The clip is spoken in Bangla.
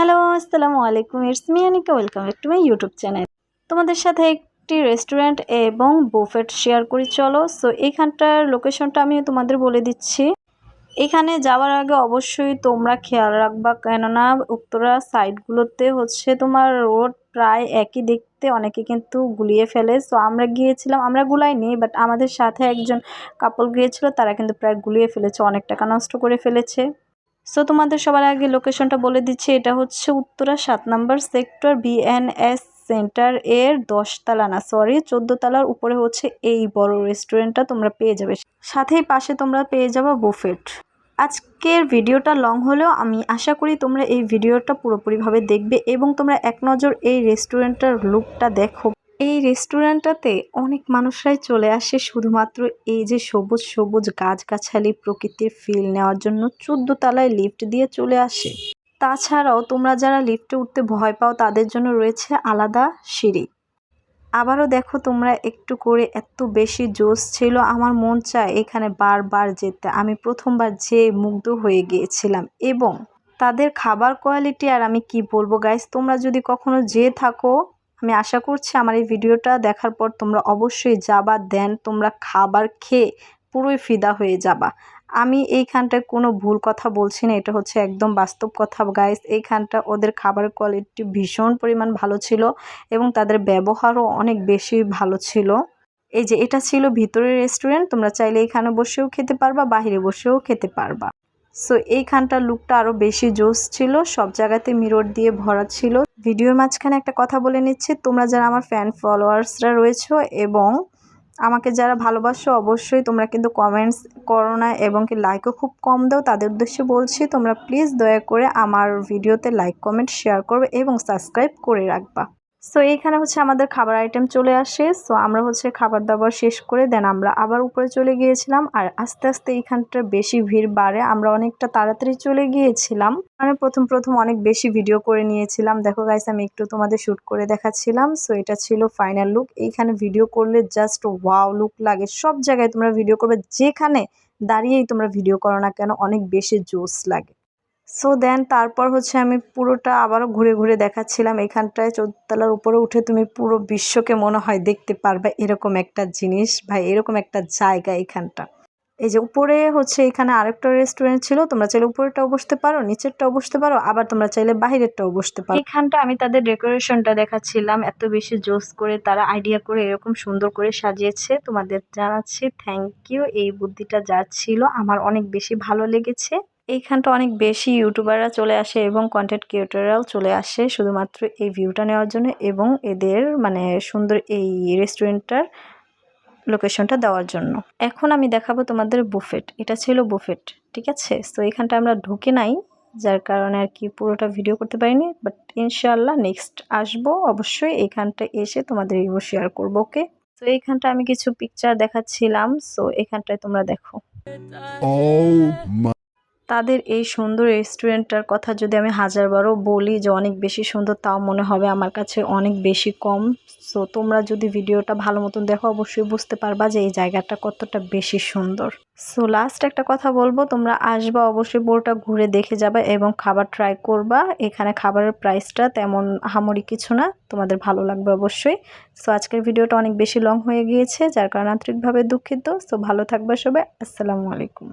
হ্যালো, আসসালামু আলাইকুম, it's me welcome back to my YouTube channel. তোমাদের সাথে একটি রেস্টুরেন্ট এবং বুফেট শেয়ার করি, চলো। সো এইখানটার লোকেশনটা আমি তোমাদের বলে দিচ্ছি। এখানে যাওয়ার আগে অবশ্যই তোমরা খেয়াল রাখবা, কেননা উত্তরা সাইডগুলোতে হচ্ছে তোমার রোড প্রায় একই দেখতে, অনেকে কিন্তু গুলিয়ে ফেলে। সো আমরা গিয়েছিলাম, আমরা গুলাইনি বাট আমাদের সাথে একজন কাপল গিয়েছিল, তারা কিন্তু প্রায় গুলিয়ে ফেলেছে অনেক টাকা নষ্ট করে ফেলেছে। সো তোমাদের সবার আগে লোকেশনটা বলে দিচ্ছি, এটা হচ্ছে উত্তরা সাত নম্বর সেক্টর বিএনএস সেন্টার এর দশতলা না সরি চোদ্দ তলার উপরে হচ্ছে এই বড় রেস্টুরেন্টটা তোমরা পেয়ে যাবে। সাথেই পাশে তোমরা পেয়ে যাবে বুফেট আজকের ভিডিওটা লং হলেও আমি আশা করি তোমরা এই ভিডিওটা পুরোপুরিভাবে দেখবে এবং তোমরা এক নজর এই রেস্টুরেন্টটার লুকটা দেখো। এই রেস্টুরেন্টটাতে অনেক মানুষরাই চলে আসে শুধুমাত্র এই যে সবুজ সবুজ গাছগাছালি প্রকৃতির ফিল নেওয়ার জন্য চোদ্দ তলায় লিফট দিয়ে চলে আসে। তাছাড়াও তোমরা যারা লিফটে উঠতে ভয় পাও, তাদের জন্য রয়েছে আলাদা সিঁড়ি। আবারও দেখো তোমরা একটু করে এত বেশি জোশ ছিল, আমার মন চায় এখানে বারবার যেতে। আমি প্রথমবার যেয়ে মুগ্ধ হয়ে গিয়েছিলাম এবং তাদের খাবার কোয়ালিটি আর আমি কি বলব গাইস তোমরা যদি কখনো যেয়ে থাকো আমি আশা করছি আমার এই ভিডিওটা দেখার পর তোমরা অবশ্যই যাবা, দেন তোমরা খাবার খেয়ে পুরোই ফিদা হয়ে যাবা। আমি এইখানটায় কোনো ভুল কথা বলছি না, এটা হচ্ছে একদম বাস্তব কথা। গাইস এইখানটা ওদের খাবার কোয়ালিটি ভীষণ পরিমাণ ভালো ছিল এবং তাদের ব্যবহারও অনেক বেশি ভালো ছিল। এই যে এটা ছিল ভিতরের রেস্টুরেন্ট তোমরা চাইলে এখানে বসেও খেতে পারবা, বাহিরে বসেও খেতে পারবা। সো এইখানটার লুকটা আরও বেশি জোস ছিল। সব জায়গাতে মিরর দিয়ে ভরা ছিল। ভিডিওর মাঝখানে একটা কথা বলে নিচ্ছি। তোমরা যারা আমার ফ্যান ফলোয়ার্সরা রয়েছো এবং আমাকে যারা ভালোবাসো, অবশ্যই তোমরা কিন্তু কমেন্টস করো না এবং কি লাইকও খুব কম দাও। তাদের উদ্দেশ্যে বলছি, তোমরা প্লিজ দয়া করে আমার ভিডিওতে লাইক কমেন্ট শেয়ার করবে এবং সাবস্ক্রাইব করে রাখবা। সো এইখানে হচ্ছে আমাদের খাবার আইটেম চলে আসে। সো আমরা হচ্ছে খাবার দাবার শেষ করে দেন আমরা আবার উপরে চলে গিয়েছিলাম। আর আস্তে আস্তে এইখানটা বেশি ভিড় বাড়ে। আমরা অনেকটা তাড়াতাড়ি চলে গিয়েছিলাম। মানে প্রথম প্রথম অনেক বেশি ভিডিও করে নিয়েছিলাম। দেখো গাইস আমি একটু তোমাদের শ্যুট করে দেখাচ্ছিলাম। সো এটা ছিল ফাইনাল লুক এইখানে ভিডিও করলে জাস্ট ওয়াও লুক লাগে। সব জায়গায় তোমরা ভিডিও করবে। যেখানে দাঁড়িয়েই তোমরা ভিডিও করো না কেন, অনেক বেশি জোস লাগে। সো দেন তারপর হচ্ছে আমি পুরোটা আবারও ঘুরে ঘুরে দেখাচ্ছিলাম। এখানটায় চোদ্দতলার উপরে উঠে তুমি পুরো বিশ্বকে মনে হয় দেখতে পারবে এরকম একটা জিনিস। ভাই, এরকম একটা জায়গা এখানটা। এই যে উপরে হচ্ছে এখানে আরেকটা রেস্টুরেন্ট ছিল, তোমরা চাইলে উপরেরটাও বসতে পারো, নিচেরটাও বসতে পারো, আবার তোমরা চাইলে বাহিরেরটাও বসতে পারো। এখানটা আমি তাদের ডেকোরেশনটা দেখাচ্ছিলাম, এত বেশি জোস করে তারা আইডিয়া করে এরকম সুন্দর করে সাজিয়েছে। তোমাদের জানাচ্ছি থ্যাংক ইউ এই বুদ্ধিটা যার ছিল, আমার অনেক বেশি ভালো লেগেছে। এইখানটা অনেক বেশি ইউটিউবাররা চলে আসে এবং কন্টেন্ট ক্রিয়েটাররাও চলে আসে শুধুমাত্র এই ভিউটা নেওয়ার জন্য এবং এদের মানে সুন্দর এই রেস্টুরেন্টটার লোকেশনটা দেওয়ার জন্য। এখন আমি দেখাবো তোমাদের বুফেট এটা ছিল বুফেট ঠিক আছে? তো এখানটা আমরা ঢুকে নাই, যার কারণে আর কি পুরোটা ভিডিও করতে পারিনি বাট ইনশাল্লাহ নেক্সট আসব। অবশ্যই এখানটা এসে তোমাদের রিভিউ শেয়ার করব ওকে তো এইখানটা আমি কিছু পিকচার দেখাচ্ছিলাম সো এখানটায় তোমরা দেখো। তাদের এই সুন্দর রেস্টুরেন্টটার কথা যদি আমি হাজারবারও বলি যে অনেক বেশি সুন্দর, তাও মনে হবে আমার কাছে অনেক বেশি কম। সো তোমরা যদি ভিডিওটা ভালো মতন দেখো, অবশ্যই বুঝতে পারবা যে এই জায়গাটা কতটা বেশি সুন্দর। সো লাস্ট একটা কথা বলব, তোমরা আসবা, অবশ্যই বোরটা ঘুরে দেখে যাবে এবং খাবার ট্রাই করবা। এখানে খাবারের প্রাইসটা তেমন আহামরি কিছু না, তোমাদের ভালো লাগবে অবশ্যই। সো আজকের ভিডিওটা অনেক বেশি লং হয়ে গিয়েছে, যার কারণে আন্তরিকভাবে দুঃখিত। সো ভালো থাকবে সবাই, আসসালামু আলাইকুম।